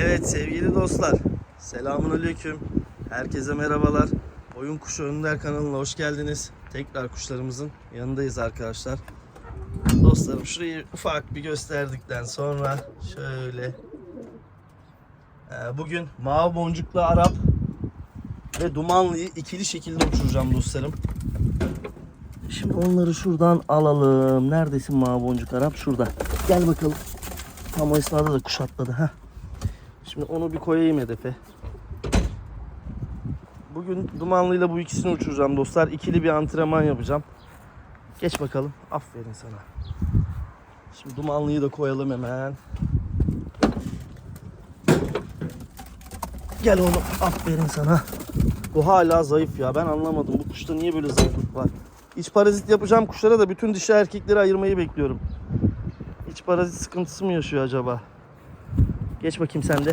Evet sevgili dostlar. Selamun aleyküm. Herkese merhabalar. Oyun Kuşu Önder kanalına hoş geldiniz. Tekrar kuşlarımızın yanındayız arkadaşlar. Dostlarım şurayı ufak bir gösterdikten sonra şöyle Ee, bugün mavi boncuklu Arap ve dumanlıyı ikili şekilde uçuracağım dostlarım. Şimdi onları şuradan alalım. Neredesin mavi boncuk Arap? Şurada. Gel bakalım. Tam o esnada da kuş atladı. Heh. Şimdi onu bir koyayım hedefe. Bugün dumanlıyla bu ikisini uçuracağım dostlar. İkili bir antrenman yapacağım. Geç bakalım. Aferin sana. Şimdi dumanlıyı da koyalım hemen. Gel oğlum. Aferin sana. Bu hala zayıf ya. Ben anlamadım. Bu kuşta niye böyle zayıflık var? İç parazit yapacağım kuşlara da bütün dişi erkekleri ayırmayı bekliyorum. İç parazit sıkıntısı mı yaşıyor acaba? Geç bakayım sen de.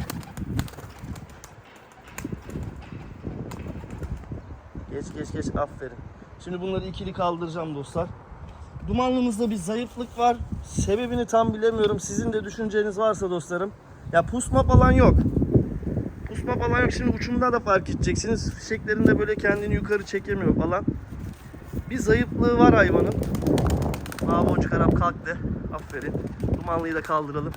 Geç geç geç aferin. Şimdi bunları ikili kaldıracağım dostlar. Dumanlımızda bir zayıflık var. Sebebini tam bilemiyorum. Sizin de düşünceniz varsa dostlarım. Ya pusma falan yok. Pusma falan yok. Şimdi uçumda da fark edeceksiniz. Fişeklerinde böyle kendini yukarı çekemiyor falan. Bir zayıflığı var hayvanın. Mavi boncuk kalktı. Aferin. Dumanlıyı da kaldıralım.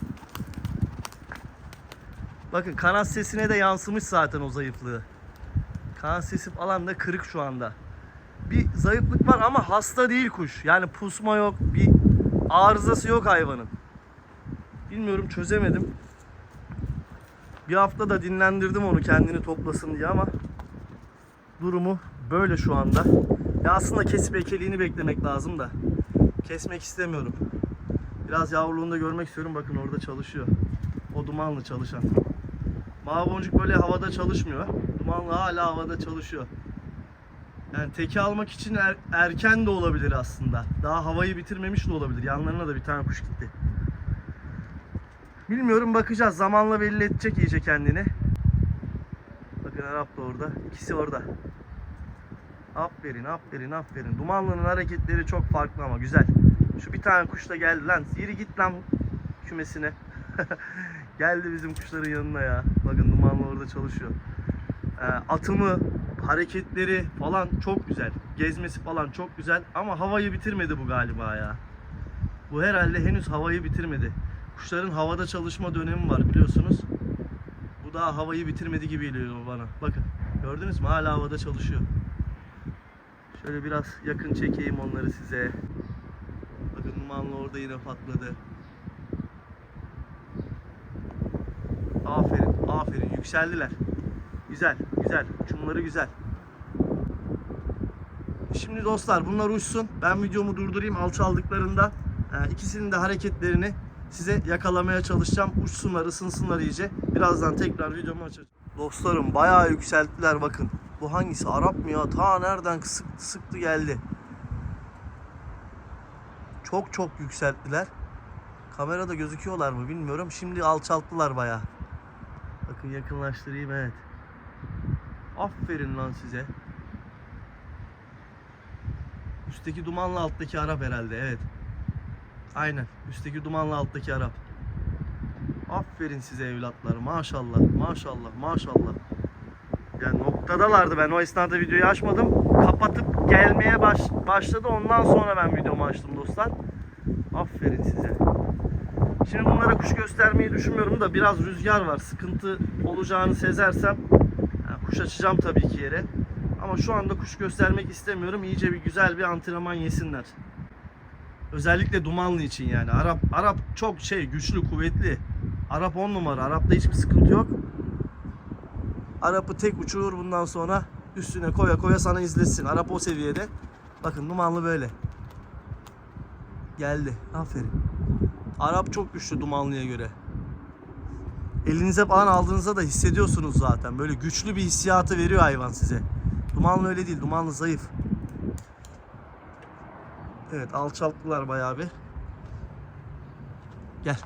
Bakın kanat sesine de yansımış zaten o zayıflığı. Kanat sesi falan da kırık şu anda. Bir zayıflık var ama hasta değil kuş. Yani pusma yok, bir arızası yok hayvanın. Bilmiyorum çözemedim. Bir hafta da dinlendirdim onu kendini toplasın diye ama durumu böyle şu anda. Ya aslında kesip ekeliğini beklemek lazım da kesmek istemiyorum. Biraz yavruluğunu da görmek istiyorum. Bakın orada çalışıyor. O dumanlı çalışan. Mavi boncuk böyle havada çalışmıyor. Dumanlı hala havada çalışıyor. Yani teki almak için er- erken de olabilir aslında. Daha havayı bitirmemiş de olabilir. Yanlarına da bir tane kuş gitti. Bilmiyorum bakacağız. Zamanla belli edecek iyice kendini. Bakın Arap da orada. İkisi orada. Aferin, aferin, aferin. Dumanlının hareketleri çok farklı ama güzel. Şu bir tane kuş da geldi lan. Yürü git lan kümesine. geldi bizim kuşların yanına ya. Bakın dumanlı orada çalışıyor. Ee, atımı, hareketleri falan çok güzel. Gezmesi falan çok güzel. Ama havayı bitirmedi bu galiba ya. Bu herhalde henüz havayı bitirmedi. Kuşların havada çalışma dönemi var biliyorsunuz. Bu daha havayı bitirmedi gibi geliyor bana. Bakın gördünüz mü? Hala havada çalışıyor. Şöyle biraz yakın çekeyim onları size. Bakın dumanlı orada yine patladı. Aferin, aferin. Yükseldiler. Güzel, güzel. Uçumları güzel. Şimdi dostlar bunlar uçsun. Ben videomu durdurayım alçaldıklarında. e, ikisinin de hareketlerini size yakalamaya çalışacağım. Uçsunlar, ısınsınlar iyice. Birazdan tekrar videomu açacağım. Dostlarım bayağı yükselttiler bakın. Bu hangisi? Arap mı ya? Ta nereden sıktı sıktı geldi. Çok çok yükselttiler. Kamerada gözüküyorlar mı bilmiyorum. Şimdi alçalttılar bayağı. Bakın yakınlaştırayım evet. Aferin lan size. Üstteki dumanla alttaki Arap herhalde evet. Aynen. Üstteki dumanla alttaki Arap. Aferin size evlatlar. Maşallah. Maşallah. Maşallah. Yani noktadalardı. Ben o esnada videoyu açmadım. Kapatıp gelmeye baş, başladı. Ondan sonra ben videomu açtım dostlar. Aferin size. Şimdi bunlara kuş göstermeyi düşünmüyorum da biraz rüzgar var. Sıkıntı olacağını sezersem yani kuş açacağım tabii ki yere. Ama şu anda kuş göstermek istemiyorum. İyice bir güzel bir antrenman yesinler. Özellikle dumanlı için yani. Arap Arap çok şey güçlü, kuvvetli. Arap 10 numara. Arap'ta hiçbir sıkıntı yok. Arap'ı tek uçurur bundan sonra üstüne koya koya sana izletsin. Arap o seviyede. Bakın dumanlı böyle. Geldi. Aferin. Arap çok güçlü dumanlıya göre. Elinize falan aldığınızda da hissediyorsunuz zaten. Böyle güçlü bir hissiyatı veriyor hayvan size. Dumanlı öyle değil. Dumanlı zayıf. Evet alçalttılar bayağı bir. Gel.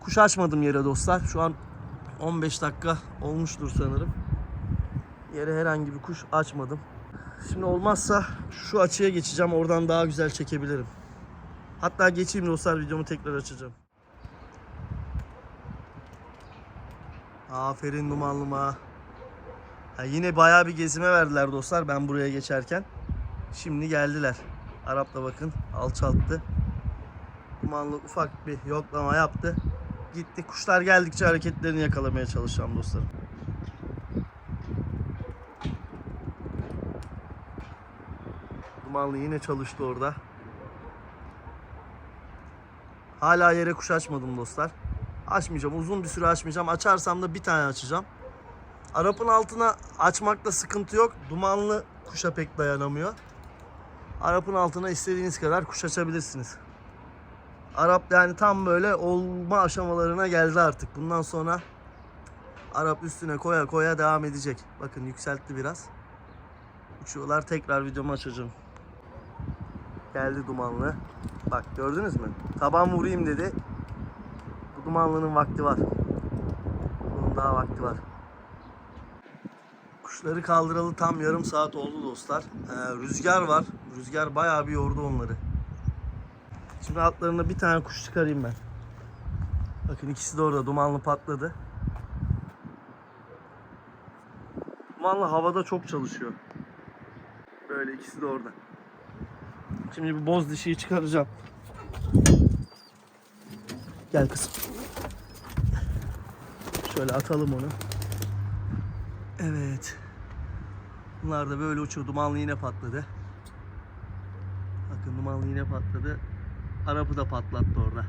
Kuş açmadım yere dostlar. Şu an 15 dakika olmuştur sanırım. Yere herhangi bir kuş açmadım. Şimdi olmazsa şu açıya geçeceğim. Oradan daha güzel çekebilirim. Hatta geçeyim dostlar videomu tekrar açacağım. Aferin dumanlıma. Ha, yine bayağı bir gezime verdiler dostlar ben buraya geçerken. Şimdi geldiler. Arap da bakın alçalttı. Dumanlı ufak bir yoklama yaptı. Gitti. Kuşlar geldikçe hareketlerini yakalamaya çalışacağım dostlarım. Dumanlı yine çalıştı orada. Hala yere kuş açmadım dostlar. Açmayacağım. Uzun bir süre açmayacağım. Açarsam da bir tane açacağım. Arap'ın altına açmakta sıkıntı yok. Dumanlı kuşa pek dayanamıyor. Arap'ın altına istediğiniz kadar kuş açabilirsiniz. Arap yani tam böyle olma aşamalarına geldi artık. Bundan sonra Arap üstüne koya koya devam edecek. Bakın yükseltti biraz. Uçuyorlar. Tekrar videomu açacağım. Geldi dumanlı. Bak gördünüz mü? Taban vurayım dedi. Bu dumanlının vakti var. Bunun daha vakti var. Kuşları kaldıralı tam yarım saat oldu dostlar. Ee, rüzgar var. Rüzgar bayağı bir yordu onları. Şimdi altlarına bir tane kuş çıkarayım ben. Bakın ikisi de orada. Dumanlı patladı. Dumanlı havada çok çalışıyor. Böyle ikisi de orada. Şimdi bu boz dişiyi çıkaracağım. Gel kızım. Şöyle atalım onu. Evet. Bunlar da böyle uçuyor. Dumanlı yine patladı. Bakın dumanlı yine patladı. Arap'ı da patlattı orada.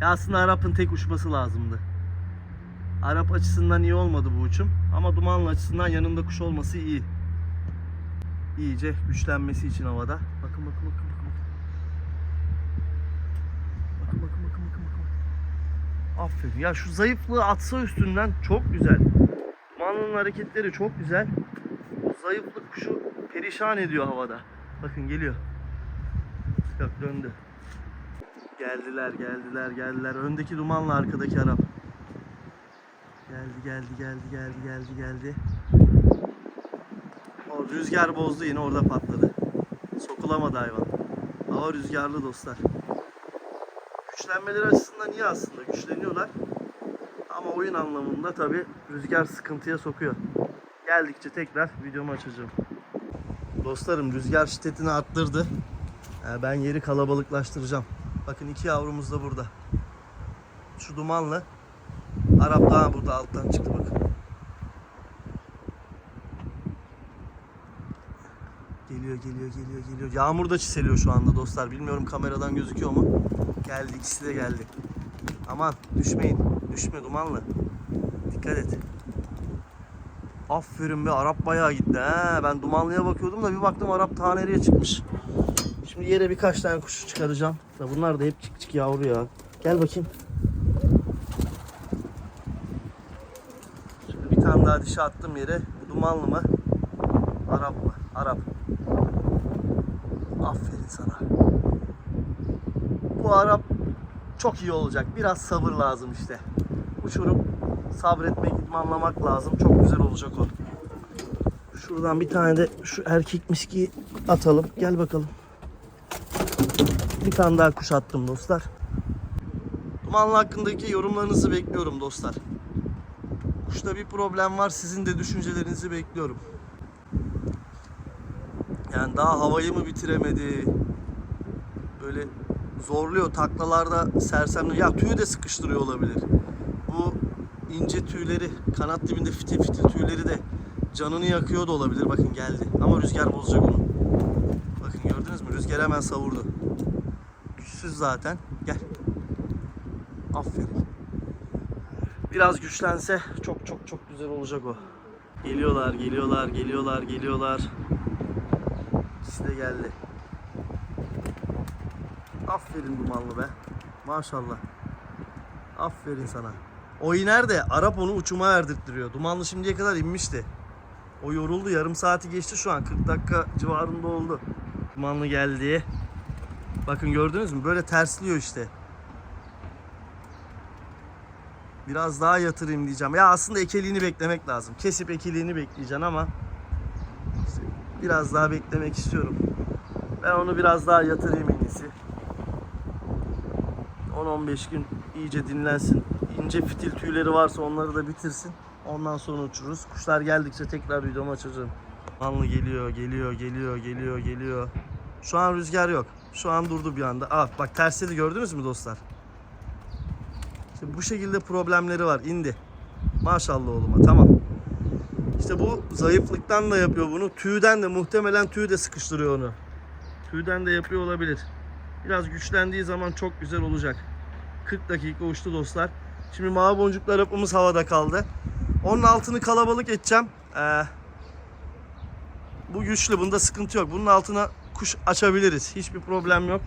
Ya aslında Arap'ın tek uçması lazımdı. Arap açısından iyi olmadı bu uçum. Ama dumanlı açısından yanında kuş olması iyi. İyice güçlenmesi için havada. Bakın bakın bakın bakın. Bakın bakın bakın bakın bakın. Aferin. Ya şu zayıflığı atsa üstünden çok güzel. Dumanlının hareketleri çok güzel. O zayıflık kuşu perişan ediyor havada. Bakın geliyor. Yok döndü. Geldiler, geldiler, geldiler. Öndeki dumanla arkadaki Arap. Geldi, geldi, geldi, geldi, geldi, geldi. Rüzgar bozdu yine orada patladı. Sokulamadı hayvan. Hava rüzgarlı dostlar. Güçlenmeleri açısından iyi aslında. Güçleniyorlar. Ama oyun anlamında tabi rüzgar sıkıntıya sokuyor. Geldikçe tekrar videomu açacağım. Dostlarım rüzgar şiddetini arttırdı. Ee, Ben yeri kalabalıklaştıracağım. Bakın iki yavrumuz da burada. Şu dumanlı. Arap daha burada alttan çıktı bakın. Geliyor geliyor geliyor geliyor. Yağmur da çiseliyor şu anda dostlar. Bilmiyorum kameradan gözüküyor mu? Geldi ikisi de geldi. Aman düşmeyin. Düşme dumanlı. Dikkat et. Aferin be Arap bayağı gitti he. Ben dumanlıya bakıyordum da bir baktım Arap ta nereye çıkmış. Şimdi yere birkaç tane kuş çıkaracağım. Da bunlar da hep çık çık yavru ya. Gel bakayım. Şimdi bir tane daha dişi attım yere. Dumanlı mı? Arap mı? Arap. Aferin sana. Bu Arap çok iyi olacak. Biraz sabır lazım işte. Uçurup sabretmek, idmanlamak lazım. Çok güzel olacak o. Şuradan bir tane de şu erkek miskiyi atalım. Gel bakalım. Bir tane daha kuş attım dostlar. Dumanlı hakkındaki yorumlarınızı bekliyorum dostlar. Kuşta bir problem var. Sizin de düşüncelerinizi bekliyorum. Yani daha havayı mı bitiremedi? Böyle zorluyor. Taklalarda sersemli. Ya tüyü de sıkıştırıyor olabilir. Bu ince tüyleri, kanat dibinde fitil fitil tüyleri de canını yakıyor da olabilir. Bakın geldi. Ama rüzgar bozacak onu. Bakın gördünüz mü? Rüzgar hemen savurdu. Güçsüz zaten. Gel. Aferin. Biraz güçlense çok çok çok güzel olacak o. Geliyorlar, geliyorlar, geliyorlar, geliyorlar. İkisi de geldi. Aferin dumanlı be. Maşallah. Aferin sana. O iner de Arap onu uçuma erdirttiriyor. Dumanlı şimdiye kadar inmişti. O yoruldu. Yarım saati geçti şu an. 40 dakika civarında oldu. Dumanlı geldi. Bakın gördünüz mü? Böyle tersliyor işte. Biraz daha yatırayım diyeceğim. Ya aslında ekeliğini beklemek lazım. Kesip ekeliğini bekleyeceksin ama biraz daha beklemek istiyorum. Ben onu biraz daha yatırayım en iyisi. 10-15 gün iyice dinlensin. İnce fitil tüyleri varsa onları da bitirsin. Ondan sonra uçururuz. Kuşlar geldikçe tekrar videomu açacağım. Anlı geliyor, geliyor, geliyor, geliyor, geliyor. Şu an rüzgar yok. Şu an durdu bir anda. Aa, bak tersleri gördünüz mü dostlar? İşte bu şekilde problemleri var. İndi. Maşallah oğluma. Tamam. İşte bu zayıflıktan da yapıyor bunu. Tüyden de muhtemelen tüy de sıkıştırıyor onu. Tüyden de yapıyor olabilir. Biraz güçlendiği zaman çok güzel olacak. 40 dakika uçtu dostlar. Şimdi mavi boncuklar hepimiz havada kaldı. Onun altını kalabalık edeceğim. Ee, bu güçlü. Bunda sıkıntı yok. Bunun altına kuş açabiliriz. Hiçbir problem yok.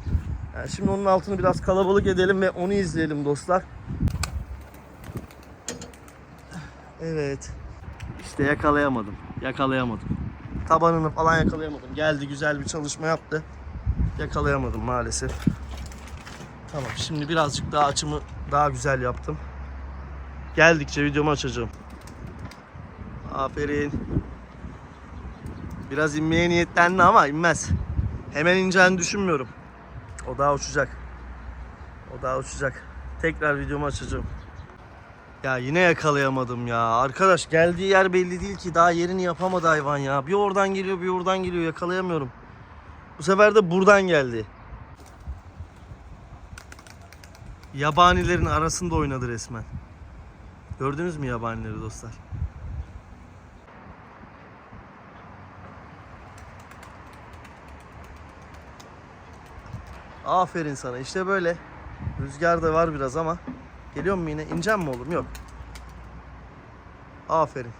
Yani şimdi onun altını biraz kalabalık edelim ve onu izleyelim dostlar. Evet. İşte yakalayamadım. Yakalayamadım. Tabanını falan yakalayamadım. Geldi güzel bir çalışma yaptı. Yakalayamadım maalesef. Tamam şimdi birazcık daha açımı daha güzel yaptım. Geldikçe videomu açacağım. Aferin. Biraz inmeye niyetlendi ama inmez. Hemen ineceğini düşünmüyorum. O daha uçacak. O daha uçacak. Tekrar videomu açacağım. Ya yine yakalayamadım ya. Arkadaş geldiği yer belli değil ki. Daha yerini yapamadı hayvan ya. Bir oradan geliyor bir oradan geliyor. Yakalayamıyorum. Bu sefer de buradan geldi. Yabanilerin arasında oynadı resmen. Gördünüz mü yabanileri dostlar? Aferin sana. İşte böyle. Rüzgar da var biraz ama. Geliyor mu yine? İneceğim mi oğlum? Yok. Aferin.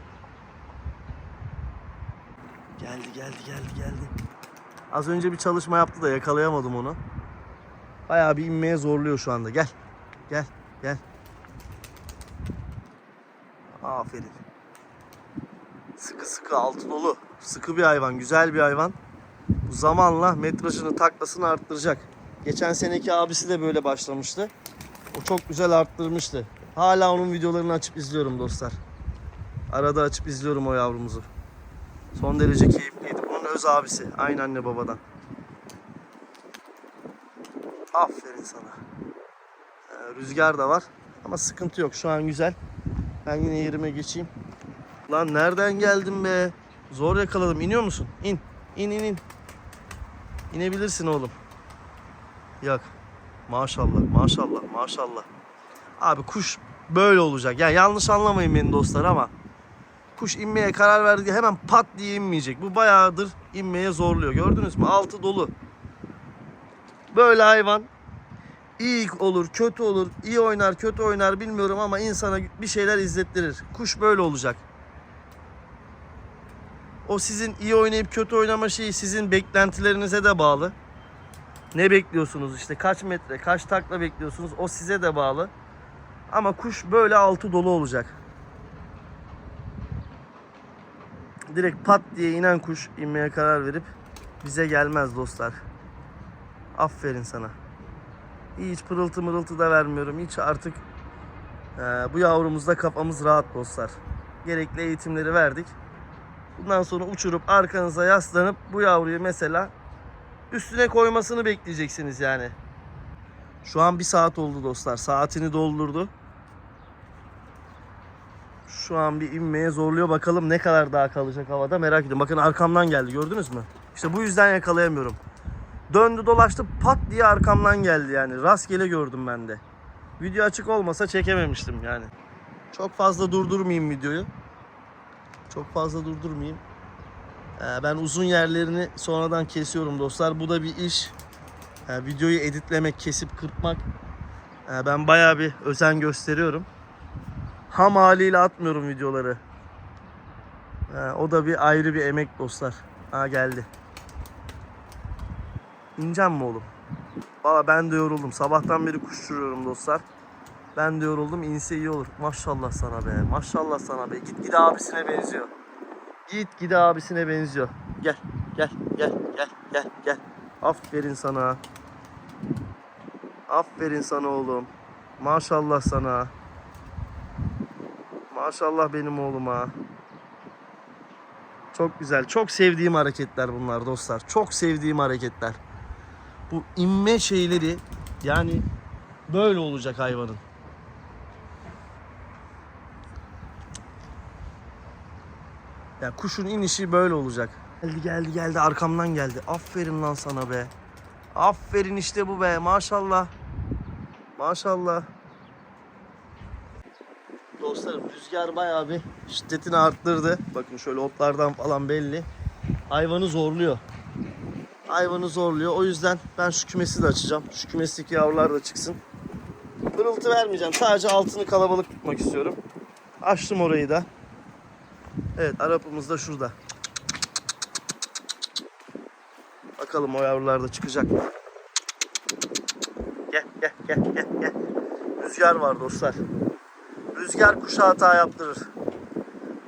Geldi geldi geldi geldi. Az önce bir çalışma yaptı da yakalayamadım onu. Bayağı bir inmeye zorluyor şu anda. Gel. Gel. Gel. Aferin. Sıkı sıkı altı dolu. Sıkı bir hayvan. Güzel bir hayvan. Bu zamanla metrajını taklasını arttıracak. Geçen seneki abisi de böyle başlamıştı. O çok güzel arttırmıştı. Hala onun videolarını açıp izliyorum dostlar. Arada açıp izliyorum o yavrumuzu. Son derece keyifliydi. Bunun öz abisi. Aynı anne babadan. Aferin sana. Ee, rüzgar da var. Ama sıkıntı yok. Şu an güzel. Ben yine yerime geçeyim. Lan nereden geldin be? Zor yakaladım. İniyor musun? İn. İn in in. İnebilirsin oğlum. Yok. Maşallah, maşallah, maşallah. Abi kuş böyle olacak. Yani yanlış anlamayın beni dostlar ama kuş inmeye karar verdi hemen pat diye inmeyecek. Bu bayağıdır inmeye zorluyor. Gördünüz mü? Altı dolu. Böyle hayvan iyi olur, kötü olur, iyi oynar, kötü oynar bilmiyorum ama insana bir şeyler izlettirir. Kuş böyle olacak. O sizin iyi oynayıp kötü oynama şeyi sizin beklentilerinize de bağlı. Ne bekliyorsunuz işte kaç metre, kaç takla bekliyorsunuz o size de bağlı. Ama kuş böyle altı dolu olacak. Direkt pat diye inen kuş inmeye karar verip bize gelmez dostlar. Aferin sana. Hiç pırıltı mırıltı da vermiyorum. Hiç artık e, bu yavrumuzda kafamız rahat dostlar. Gerekli eğitimleri verdik. Bundan sonra uçurup arkanıza yaslanıp bu yavruyu mesela üstüne koymasını bekleyeceksiniz yani. Şu an bir saat oldu dostlar. Saatini doldurdu. Şu an bir inmeye zorluyor. Bakalım ne kadar daha kalacak havada merak ediyorum. Bakın arkamdan geldi gördünüz mü? İşte bu yüzden yakalayamıyorum. Döndü dolaştı pat diye arkamdan geldi yani. Rastgele gördüm ben de. Video açık olmasa çekememiştim yani. Çok fazla durdurmayayım videoyu. Çok fazla durdurmayayım. Ee, Ben uzun yerlerini sonradan kesiyorum dostlar. Bu da bir iş. Ee, Videoyu editlemek, kesip kırpmak. Ee, Ben bayağı bir özen gösteriyorum. Ham haliyle atmıyorum videoları. O da bir ayrı bir emek dostlar. Ha geldi. İneceğim mi oğlum? Valla ben de yoruldum. Sabahtan beri kuş uçuruyorum dostlar. Ben de yoruldum. İnse iyi olur. Maşallah sana be. Maşallah sana be. Git gide abisine benziyor. Git gide abisine benziyor. Gel. Gel. Gel. Gel. Gel. Gel. Aferin sana. Aferin sana oğlum. Maşallah sana. Maşallah benim oğluma. Çok güzel. Çok sevdiğim hareketler bunlar dostlar. Çok sevdiğim hareketler. Bu inme şeyleri yani böyle olacak hayvanın. Ya kuşun inişi böyle olacak. Geldi geldi geldi arkamdan geldi. Aferin lan sana be. Aferin işte bu be maşallah. Maşallah. Dostlarım rüzgar bayağı bir şiddetini arttırdı. Bakın şöyle otlardan falan belli. Hayvanı zorluyor. Hayvanı zorluyor. O yüzden ben şu kümesi de açacağım. Şu kümesteki yavrular da çıksın. Pırıltı vermeyeceğim. Sadece altını kalabalık tutmak istiyorum. Açtım orayı da. Evet Arap'ımız da şurada. Bakalım o yavrular da çıkacak mı? Gel gel gel gel gel. Rüzgar var dostlar. Rüzgar kuşa hata yaptırır.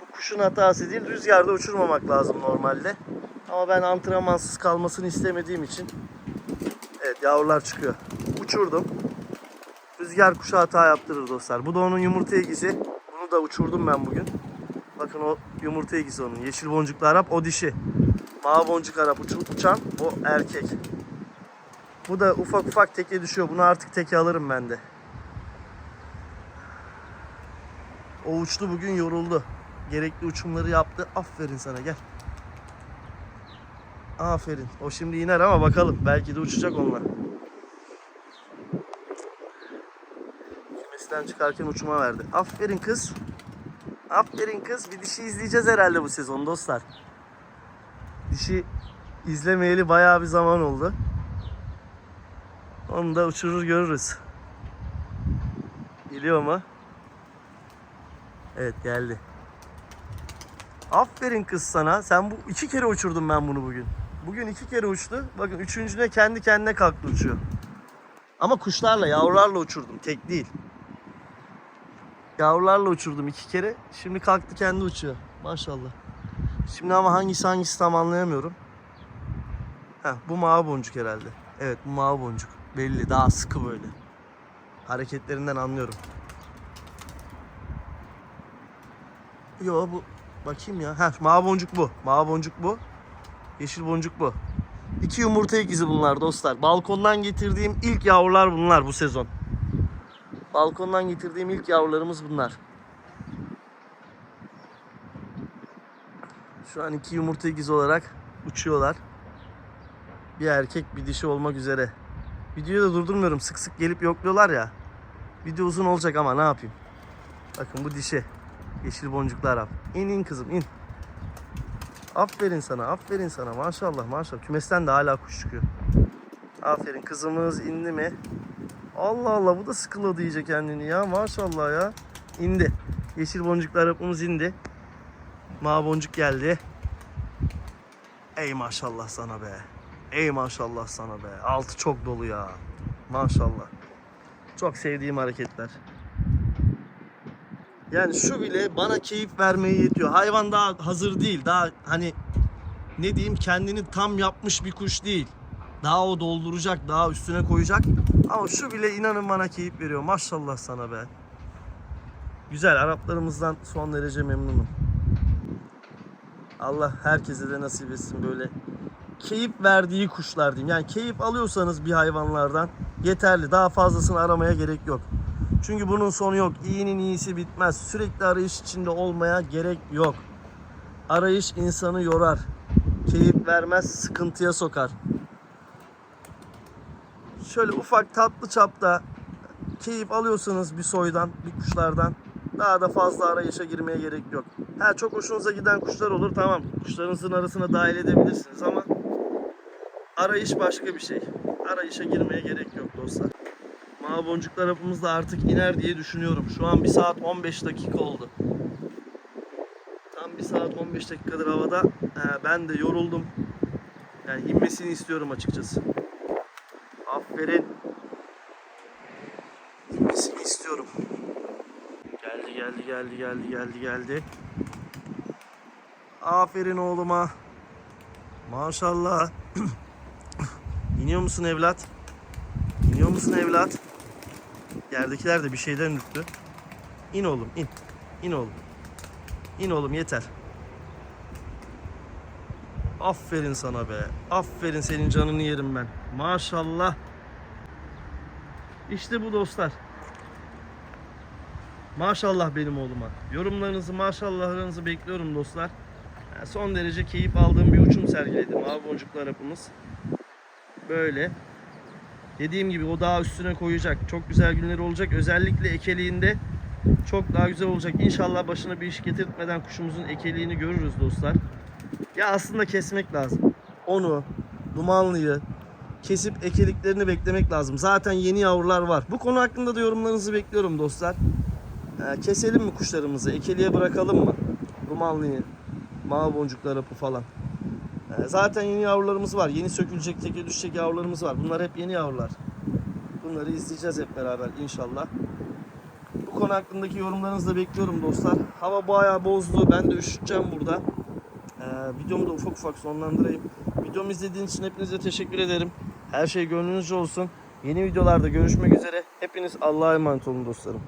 Bu kuşun hatası değil. Rüzgarda uçurmamak lazım normalde. Ama ben antrenmansız kalmasını istemediğim için Evet yavrular çıkıyor. Uçurdum. Rüzgar kuşa hata yaptırır dostlar. Bu da onun yumurta egizi. Bunu da uçurdum ben bugün. Bakın o yumurta egizi onun. Yeşil boncuklu Arap o dişi. Mavi boncuk Arap uçan o erkek. Bu da ufak ufak teke düşüyor. Bunu artık teke alırım ben de. O uçtu bugün yoruldu. Gerekli uçumları yaptı. Aferin sana gel. Aferin. O şimdi iner ama bakalım. Belki de uçacak onlar. Kümesten çıkarken uçuma verdi. Aferin kız. Aferin kız. Bir dişi izleyeceğiz herhalde bu sezon dostlar. Dişi izlemeyeli bayağı bir zaman oldu. Onu da uçurur görürüz. Geliyor mu? Evet geldi. Aferin kız sana. Sen bu iki kere uçurdum ben bunu bugün. Bugün iki kere uçtu. Bakın üçüncüne kendi kendine kalktı uçuyor. Ama kuşlarla, yavrularla uçurdum. Tek değil. Yavrularla uçurdum iki kere. Şimdi kalktı kendi uçuyor. Maşallah. Şimdi ama hangisi hangisi tam anlayamıyorum. Heh, bu mavi boncuk herhalde. Evet bu mavi boncuk. Belli daha sıkı böyle. Hareketlerinden anlıyorum. Yo bu bakayım ya. Heh mavi boncuk bu. Mavi boncuk bu. Yeşil boncuk bu. İki yumurta ikizi bunlar dostlar. Balkondan getirdiğim ilk yavrular bunlar bu sezon. Balkondan getirdiğim ilk yavrularımız bunlar. Şu an iki yumurta ikizi olarak uçuyorlar. Bir erkek bir dişi olmak üzere. Videoyu da durdurmuyorum. Sık sık gelip yokluyorlar ya. Video uzun olacak ama ne yapayım. Bakın bu dişi. Yeşil boncuklu Arap. İn in kızım in. Aferin sana, aferin sana. Maşallah, maşallah. Kümesten de hala kuş çıkıyor. Aferin. Kızımız indi mi? Allah Allah bu da sıkıladı iyice kendini ya. Maşallah ya. İndi. Yeşil boncuklu Arap'ımız indi. Mavi boncuk geldi. Ey maşallah sana be. Ey maşallah sana be. Altı çok dolu ya. Maşallah. Çok sevdiğim hareketler. Yani şu bile bana keyif vermeye yetiyor. Hayvan daha hazır değil. Daha hani ne diyeyim kendini tam yapmış bir kuş değil. Daha o dolduracak, daha üstüne koyacak. Ama şu bile inanın bana keyif veriyor. Maşallah sana be. Güzel. Araplarımızdan son derece memnunum. Allah herkese de nasip etsin böyle keyif verdiği kuşlar diyeyim. Yani keyif alıyorsanız bir hayvanlardan yeterli. Daha fazlasını aramaya gerek yok. Çünkü bunun sonu yok. İyinin iyisi bitmez. Sürekli arayış içinde olmaya gerek yok. Arayış insanı yorar. Keyif vermez, sıkıntıya sokar. Şöyle ufak tatlı çapta keyif alıyorsanız bir soydan, bir kuşlardan daha da fazla arayışa girmeye gerek yok. Ha çok hoşunuza giden kuşlar olur tamam. Kuşlarınızın arasına dahil edebilirsiniz ama arayış başka bir şey. Arayışa girmeye gerek yok dostlar. Mavi boncuklar hapımız da artık iner diye düşünüyorum. Şu an 1 saat 15 dakika oldu. Tam 1 saat 15 dakikadır havada. Ee, ben de yoruldum. Yani inmesini istiyorum açıkçası. Aferin. İnmesini istiyorum. Geldi geldi geldi geldi geldi geldi. Aferin oğluma. Maşallah. İniyor musun evlat? İniyor musun evlat? Yerdekiler de bir şeyden ürktü. İn oğlum in. İn oğlum. İn oğlum yeter. Aferin sana be. Aferin senin canını yerim ben. Maşallah. İşte bu dostlar. Maşallah benim oğluma. Yorumlarınızı, maşallahlarınızı bekliyorum dostlar. Son derece keyif aldığım bir uçum sergiledi mavi boncuklu arapımız. Böyle. Dediğim gibi o daha üstüne koyacak. Çok güzel günleri olacak. Özellikle ekeliğinde çok daha güzel olacak. İnşallah başına bir iş getirtmeden kuşumuzun ekeliğini görürüz dostlar. Ya aslında kesmek lazım. Onu, dumanlıyı, kesip ekeliklerini beklemek lazım. Zaten yeni yavrular var. Bu konu hakkında da yorumlarınızı bekliyorum dostlar. Ee, keselim mi kuşlarımızı? Ekeliğe bırakalım mı? Dumanlıyı, mavi boncuklu arapı falan. Ee, zaten yeni yavrularımız var. Yeni sökülecek, teke düşecek yavrularımız var. Bunlar hep yeni yavrular. Bunları izleyeceğiz hep beraber inşallah. Bu konu hakkındaki yorumlarınızı da bekliyorum dostlar. Hava bayağı bozdu. Ben de üşüteceğim burada. Ee, videomu da ufak ufak sonlandırayım. Videomu izlediğiniz için hepinize teşekkür ederim. Her şey gönlünüzce olsun. Yeni videolarda görüşmek üzere. Hepiniz Allah'a emanet olun dostlarım.